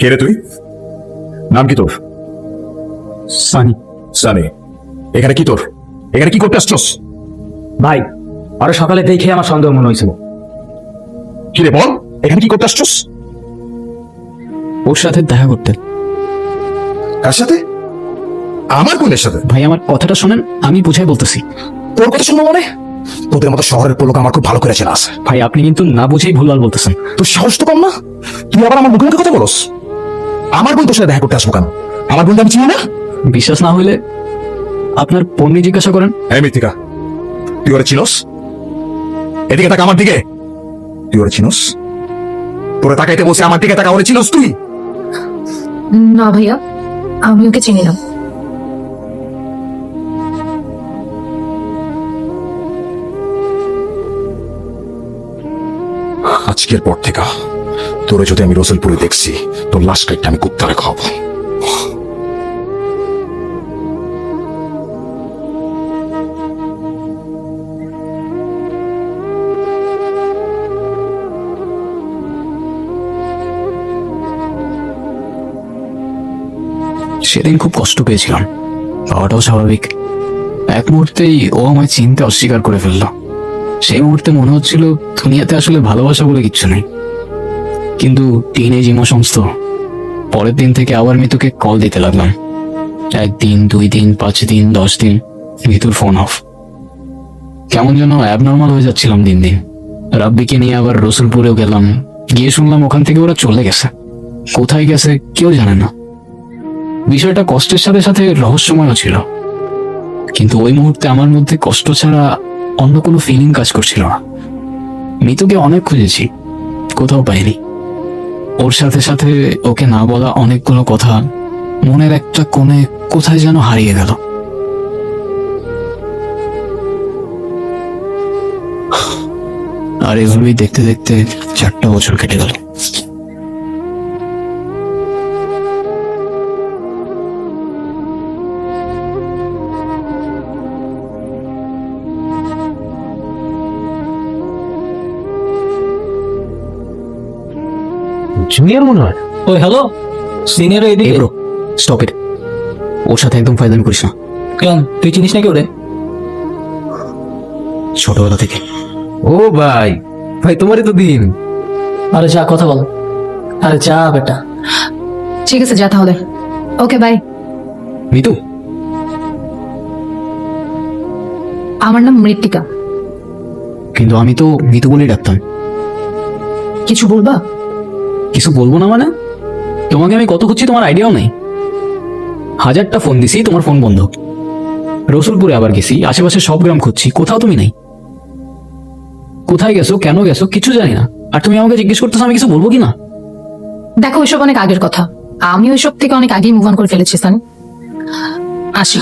কে রে তুই? নাম কি তোর? সানি। সানি। এখানে কি তোর? এখানে কি করতে আসছস? ভাই আরও সকালে দেখে আমার সন্দেহ মনে হয়েছিল। কি রে বল এখানে কি করতে আসছস? ওর সাথে দেখা করতে। কার সাথে? আমার বোনের সাথে। ভাই আমার কথাটা শোনেন আমি বুঝাই বলতেছি। তোর কথা শুনব মানে? তোদের মতো শহরের পোলক আমার খুব ভালো করে চেনা আছে। ভাই আপনি কিন্তু না বুঝেই ভুলভাল বলতেছেন। তোর সাহস তো কম না? তুই আবার আমার মুখে মুখে কথা বলস? আমার বোন তোর সাথে দেখা করতে আসব কেন? আমার বোনকে আমি চিনি না? বিশ্বাস না হলে আপনার পণ্যি জিজ্ঞাসা করেন। হ্যাঁ মৃত্তিকা তুই ওরা চিনস? এদিকে তাকা আমার দিকে। তুই ওরা চিনস? তোরা তাকাইতে বসে আমার দিকে তাকা ওরা চিনস তুই? না ভাইয়া আমি ওকে চিনি না। আজকের পর থেকে তোরে যদি আমি রসুলপুরে দেখছি, তোর লাশ কাইটটা আমি কুত্তারে খাওয়াবো। সেদিন খুব কষ্ট পেয়েছিলাম। পাওয়াটাও স্বাভাবিক। এক মুহূর্তেই ও আমায় চিনতে অস্বীকার করে ফেলল। সেই মুহূর্তে মনে হচ্ছিল, দুনিয়াতে আসলে ভালোবাসা বলে কিচ্ছু নেই। কিন্তু টিন এজ ইমোশনস তো। পরের দিন থেকে আবার মিতুকে কল দিতে লাগলাম। একদিন, দুই দিন, পাঁচ দিন, দশ দিন, মিতুর ফোন অফ কেমন যেন অ্যাবনর্মাল হয়ে যাচ্ছিলাম দিন দিন। রাব্বিকে নিয়ে আবার রসুলপুরেও গেলাম। গিয়ে শুনলাম ওখান থেকে ওরা চলে গেছে। কোথায় গেছে কেউ জানে না। বিষয়টা কষ্টের সাথে সাথে রহস্যময় ছিল। কিন্তু ওই মুহূর্তে আমার মধ্যে কষ্ট ছাড়া অন্য কোনো ফিলিং কাজ করছিল না। মিতুকে অনেক খুঁজেছি। কোথাও পাইনি। ওর সাথে সাথে ওকে না বলা অনেকগুলো কথা মনের একটা কোণে কোথায় যেন হারিয়ে গেল। আর এভাবেই দেখতে দেখতে চারটা বছর কেটে গেল। জুনিয়র মনে হয়। ওই হ্যালো সিনিয়র এই এদিকে। ব্রো স্টপ ইট ওর সাথে একদম ফায়দামি করিস না। কেন তুই চিনিস নাকি ওরে? ছোটবেলা থেকে। ও ভাই ভাই তোমারই তো দিন। আরে যা কথা বল। আরে যা বেটা। ঠিক আছে যা তাহলে। Okay bye Mitu. আমার নাম মৃত্তিকা। কিন্তু আমি তো মিতু বলেই ডাকতাম। কিছু বলবা? কিছু বলব না মানে? তোমাকে আমি কত খুঁজছি তোমার আইডিয়াও নেই। হাজারটা ফোন দিছি, তোমার ফোন বন্ধ। রসুলপুরে আবার গেছি, আশেপাশে সব গ্রাম খুঁজছি, কোথাও তুমি নেই। কোথায় গেছো, কেন গেছো, কিছু জানি না। আর তুমি আমাকে জিজ্ঞেস করতেছো, আমি কিছু বলব কি না? দেখো ওইসব অনেক আগের কথা। আমি ওইসব থেকে অনেক আগেই মুভ অন করে ফেলেছি, সানি। আসি।